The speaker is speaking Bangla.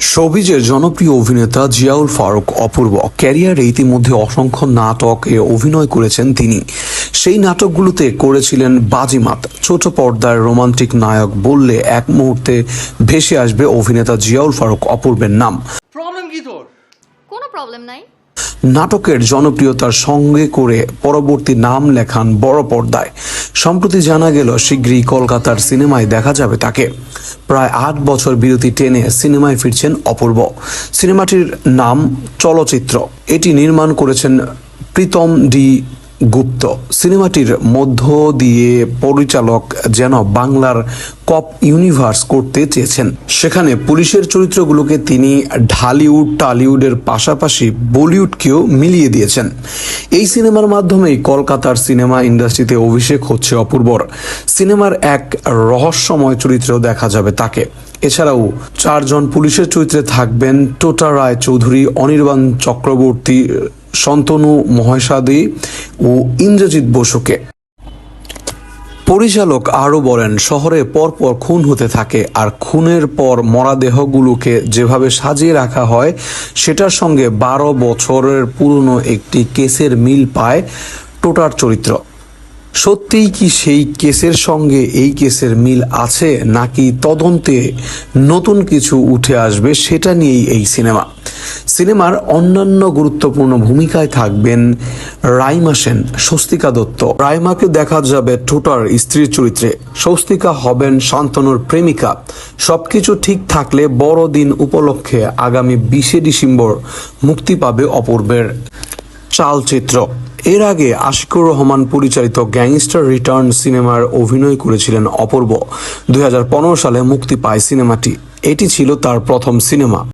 শোবিজের জনপ্রিয় অভিনেতা জিয়াউল ফারুক অপূর্ব ক্যারিয়ারে ইতিমধ্যে অসংখ্য নাটকে অভিনয় করেছেন তিনি। সেই নাটকগুলোতে করেছিলেন বাজিমাত। ছোট পর্দার রোমান্টিক নায়ক বললে এক মুহূর্তে ভেসে আসবে অভিনেতা জিয়াউল ফারুক অপূর্বের নাম। প্রবলেম কি তোর? কোনো প্রবলেম নাই। নাটকের জনপ্রিয়তার সঙ্গে করে পরবর্তী নাম লেখান বড় পর্দায়। সম্প্রতি জানা গেল শীঘ্রই কলকাতার সিনেমায় দেখা যাবে তাকে। প্রায় আট বছর বিরতি টেনে সিনেমায় ফিরছেন অপূর্ব। সিনেমাটির নাম চলচ্চিত্র। এটি নির্মাণ করেছেন প্রীতম ডি গুপ্ত। সিনেমাটির মধ্য দিয়ে পরিচালক যেন বাংলার কপ ইউনিভার্স করতে চেয়েছেন। সেখানে পুলিশের চরিত্রগুলোকে তিনি ঢালিউড, টালিউডের পাশাপাশি বলিউডকেও মিলিয়ে দিয়েছেন। এই সিনেমার মাধ্যমেই কলকাতার সিনেমা ইন্ডাস্ট্রিতে অভিষেক হচ্ছে অপূর্বর। সিনেমার এক রহস্যময় চরিত্র দেখা যাবে তাকে। এছাড়াও চারজন পুলিশের চরিত্রে থাকবেন টোটা রায় চৌধুরী অনির্বাণ চক্রবর্তী শন্তনু মহেশাদী ও ইন্দ্রজিৎ বসুকে। পরিচালক আরও বলেন, শহরে পরপর খুন হতে থাকে আর খুনের পর মরাদেহগুলোকে যেভাবে সাজিয়ে রাখা হয়, সেটার সঙ্গে বারো বছরের পুরনো একটি কেসের মিল পায় টোটার চরিত্র। সত্যিই কি সেই কেসের সঙ্গে এই কেসের মিল আছে, নাকি তদন্তে নতুন কিছু উঠে আসবে, সেটা নিয়েই এই সিনেমা। সিনেমার অন্যান্য গুরুত্বপূর্ণ ভূমিকায় থাকবেন রাইমা সেন, স্বস্তিকা দত্ত। রাইমাকে দেখা যাবে টোটার স্ত্রীর চরিত্রে। স্বস্তিকা হবেন শান্তনুর প্রেমিকা। সবকিছু ঠিক থাকলে বড়দিন উপলক্ষে আগামী বিশে ডিসেম্বর মুক্তি পাবে অপূর্বের চালচিত্র। এর আগে আশিকুর রহমান পরিচালিত গ্যাংস্টার রিটার্ন সিনেমার অভিনয় করেছিলেন অপূর্ব। দুই হাজার পনেরো সালে মুক্তি পায় সিনেমাটি। এটি ছিল তার প্রথম সিনেমা।